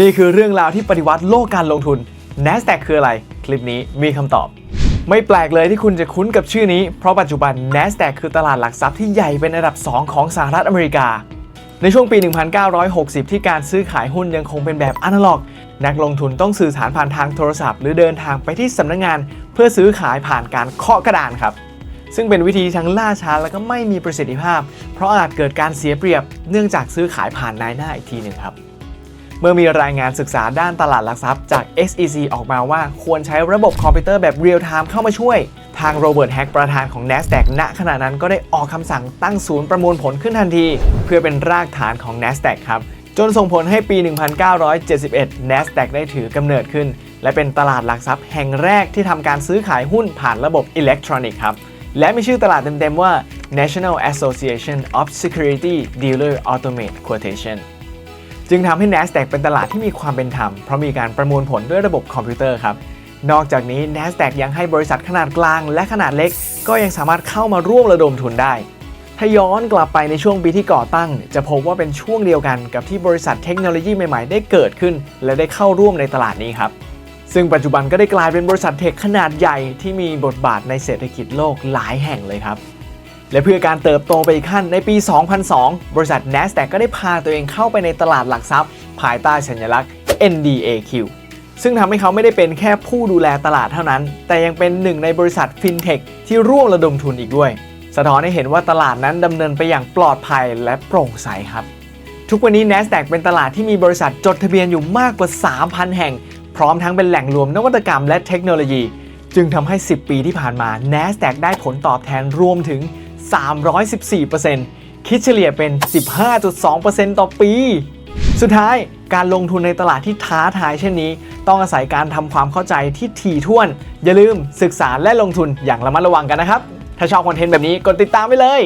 นี่คือเรื่องราวที่ปฏิวัติโลกการลงทุน NASDAQ คืออะไร คลิปนี้มีคำตอบ ไม่แปลกเลยที่คุณจะคุ้นกับชื่อนี้ เพราะปัจจุบัน NASDAQ คือตลาดหลักทรัพย์ที่ใหญ่เป็นอันดับ 2 ของสหรัฐอเมริกา ในช่วงปี 1960 ที่การซื้อขายหุ้นยังคงเป็นแบบอนาล็อก นักลงทุนต้องสื่อสารผ่านทางโทรศัพท์ หรือเดินทางไปที่สำนักงาน เพื่อซื้อขายผ่านการเคาะกระดานครับซึ่งเป็นวิธีทั้งล่าช้าและก็ไม่มีประสิทธิภาพ เพราะอาจเกิดการเสียเปรียบเนื่องจากซื้อขายผ่านนายหน้าอีกทีหนึ่งครับ เมื่อมีรายงานศึกษาด้านตลาดหลักทรัพย์จาก SEC ออกมาว่าควรใช้ระบบคอมพิวเตอร์แบบเรียลไทม์เข้ามาช่วย ทางโรเบิร์ตแฮกประธานของ NASDAQ ณขณะนั้นก็ได้ออกคำสั่งตั้งศูนย์ประมวลผลขึ้นทันที เพื่อเป็นรากฐานของ NASDAQ ครับจนส่งผลให้ปี 1971 NASDAQ ได้ถือกำเนิดขึ้น และเป็นตลาดหลักทรัพย์แห่งแรกที่ทำการซื้อขายหุ้นผ่านระบบอิเล็กทรอนิกส์ครับ และมีชื่อตลาดเต็ม ๆ ว่า National Association of Security Dealer Automate Quotation จึงทำให้ NASDAQ เป็นตลาดที่มีความเป็นธรรม เพราะมีการประมวลผลด้วยระบบคอมพิวเตอร์ครับ นอกจากนี้ NASDAQ ยังให้บริษัทขนาดกลางและขนาดเล็ก ก็ยังสามารถเข้ามาร่วมระดมทุนได้ ถ้าย้อนกลับไปในช่วงปีที่ก่อตั้ง จะพบว่าเป็นช่วงเดียวกันกับที่บริษัทเทคโนโลยีใหม่ๆ ได้เกิดขึ้น และได้เข้าร่วมในตลาดนี้ครับ ซึ่งปัจจุบันก็ได้กลายเป็นบริษัทเทคขนาดใหญ่ที่มีบทบาทในเศรษฐกิจโลกหลายแห่งเลยครับ และเพื่อการเติบโตไปอีกขั้นในปี 2002 บริษัท NASDAQ ก็ได้พาตัวเองเข้าไปในตลาดหลักทรัพย์ ภายใต้สัญลักษณ์ NDAQ ซึ่งทำให้เขาไม่ได้เป็นแค่ผู้ดูแลตลาดเท่านั้น แต่ยังเป็นหนึ่งในบริษัทฟินเทคที่ร่วมระดมทุนอีกด้วย สะท้อนให้เห็นว่าตลาดนั้นดำเนินไปอย่างปลอดภัยและโปร่งใสครับ ทุกวันนี้ NASDAQ เป็นตลาดที่มีบริษัทจดทะเบียนอยู่มากกว่า 3,000 แห่ง พร้อมทั้งเป็นแหล่งรวมนวัตกรรมและเทคโนโลยี จึงทำให้ 10 ปีที่ผ่านมา NASDAQ ได้ผลตอบแทนรวมถึง 314%คิดเฉลี่ยเป็น 15.2%ต่อปี สุดท้ายการลงทุนในตลาดที่ท้าทายเช่นนี้ ต้องอาศัยการทำความเข้าใจที่ถี่ถ้วน อย่าลืมศึกษาและลงทุนอย่างระมัดระวังกันนะครับ ถ้าชอบคอนเทนต์แบบนี้กดติดตามไปเลย